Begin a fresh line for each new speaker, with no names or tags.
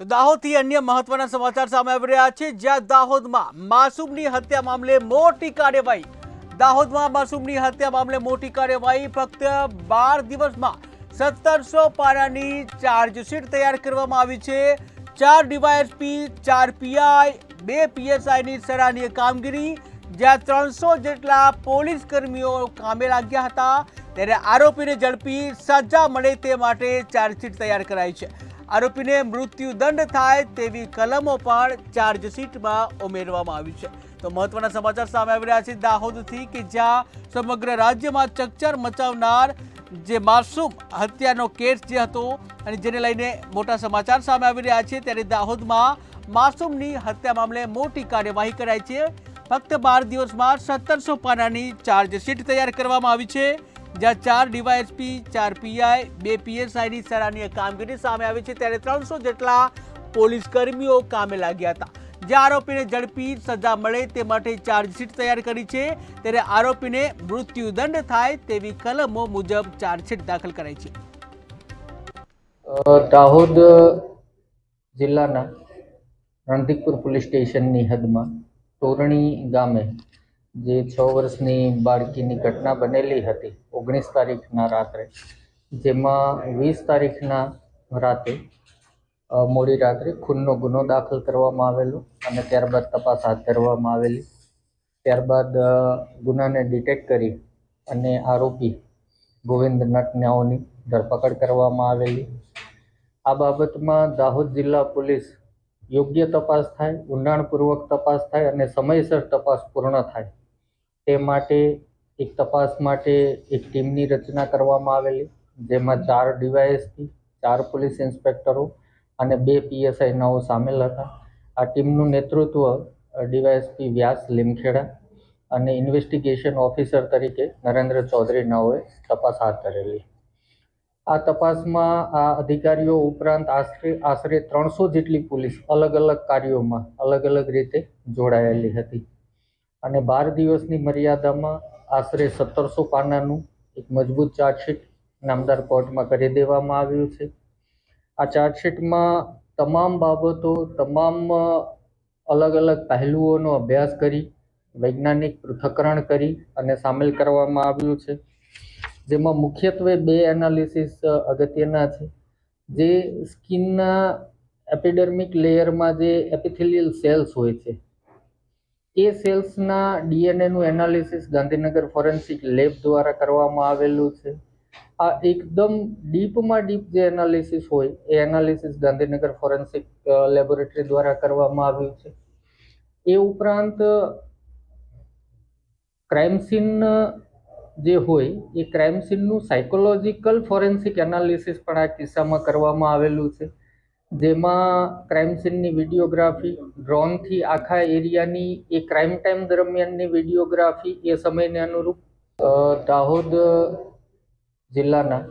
તો દાહોદથી અન્ય મહત્વના સમાચાર સામે આવી રહ્યા છે. જ્યાં દાહોદમાં માસૂમની હત્યા મામલે મોટી કાર્યવાહી. દાહોદમાં માસૂમની હત્યા મામલે મોટી કાર્યવાહી. ફક્ત બાર દિવસમાં સત્તરસો પારાની ચાર્જશીટ તૈયાર કરવામાં આવી છે. ચાર ડીવાયએસપી, ચાર પીઆઈ, બે પીએસઆઈની સરાહનીય કામગીરી, જ્યાં ત્રણસો જેટલા પોલીસ કર્મીઓ કામે લાગ્યા હતા. ત્યારે આરોપીને ઝડપી સજા મળે તે માટે ચાર્જશીટ તૈયાર કરાઈ છે. આરોપીને મૃત્યુદંડ થાય તેવી કલમો પણ ચાર્જશીટમાં ઉમેરવામાં આવી છે. તો મહત્વના સમાચાર સામે આવી રહ્યા છે દાહોદથી કે જ્યાં સમગ્ર રાજ્યમાં ચકચાર મચાવનાર જે માસૂમ હત્યાનો કેસ જે હતો અને જેને લઈને મોટા સમાચાર સામે આવી રહ્યા છે, ત્યારે દાહોદમાં માસૂમની હત્યા મામલે મોટી કાર્યવાહી કરાઈ છે. ફક્ત બાર દિવસમાં સત્તરસો પાનાની ચાર્જશીટ તૈયાર કરવામાં આવી છે. જ્યાં ચાર ડીવાયએસપી, ચાર પીઆઈ, બે પીએસઆઈની સરાહનીય કામગીરી સામે આવી છે, ત્યારે ત્રણસો જેટલા પોલીસ કર્મીઓ કામે લાગ્યા હતા. જે આરોપીને ઝડપી સજા મળે તે માટે ચાર્જશીટ તૈયાર કરી છે, ત્યારે આરોપીને મૃત્યુદંડ થાય તેવી કલમો મુજબ ચાર્જશીટ દાખલ કરાઈ છે.
દાહોદ જિલ્લાના રણધીકપુર પોલીસ સ્ટેશનની હદમાં તોરણી ગામે જે છ વર્ષની બાળકીની ઘટના બનેલી હતી ઓગણીસ તારીખના રાત્રે, જેમાં વીસ તારીખના રાતે મોડી રાત્રે ખૂનનો ગુનો દાખલ કરવામાં આવેલો અને ત્યારબાદ તપાસ હાથ ધરવામાં આવેલી. ત્યારબાદ ગુનાને ડિટેક્ટ કરી અને આરોપી ગોવિંદ નટન્યાઓની ધરપકડ કરવામાં આવેલી. આ બાબતમાં દાહોદ જિલ્લા પોલીસ યોગ્ય તપાસ થાય, ઊંડાણપૂર્વક તપાસ થાય અને સમયસર તપાસ પૂર્ણ થાય તે માટે એક તપાસ માટે એક ટીમની રચના કરવામાં આવેલી, જેમાં ચાર ડીવાયએસપી, ચાર પોલીસ ઇન્સ્પેક્ટરો અને બે પીએસઆઈ નાઓ સામેલ હતા. આ ટીમનું નેતૃત્વ ડીવાયએસપી વ્યાસ લીમખેડા અને ઇન્વેસ્ટિગેશન ઓફિસર તરીકે નરેન્દ્ર ચૌધરી નવોએ તપાસ હાથ ધરેલી. આ તપાસમાં આ અધિકારીઓ ઉપરાંત આશરે આશરે ત્રણસો જેટલી પોલીસ અલગ અલગ કાર્યોમાં અલગ અલગ રીતે જોડાયેલી હતી. અને બાર દિવસની મર્યાદામાં આશરે સત્તરસો પાનાનું એક મજબૂત ચાર્જશીટ નામદાર કોર્ટમાં કરી દેવામાં આવ્યું છે. આ ચાર્જશીટમાં તમામ બાબતો, તમામ અલગ અલગ પહેલુઓનો અભ્યાસ કરી, વૈજ્ઞાનિક પૃથ્થકરણ કરી અને સામેલ કરવામાં આવ્યું છે. જેમાં મુખ્યત્વે બે એનાલિસિસ અગત્યના છે. જે સ્કિનના એપિડર્મિક લેયરમાં જે એપિથેલિયલ સેલ્સ હોય છે એ સેલ્સના ડીએનએનું એનાલિસિસ ગાંધીનગર ફોરેન્સિક લેબ દ્વારા કરવામાં આવેલું છે. આ એકદમ ડીપમાં ડીપ જે એનાલિસિસ હોય, એ એનાલિસિસ ગાંધીનગર ફોરેન્સિક લેબોરેટરી દ્વારા કરવામાં આવ્યું છે. એ ઉપરાંત, ક્રાઇમ સીન, જે હોય, એ ક્રાઇમ સીનનું સાયકોલોજીકલ ફોરેન્સિક એનાલિસિસ પણ આ કિસ્સામાં કરવામાં આવેલું છે. જેમાં ક્રાઇમ સીનની વિડીયોગ્રાફી ડ્રોનથી આખા એરિયાની એ ક્રાઇમ ટાઈમ દરમિયાનની વિડીયોગ્રાફી એ સમયને અનુરૂપ દાહોદ જિલ્લાના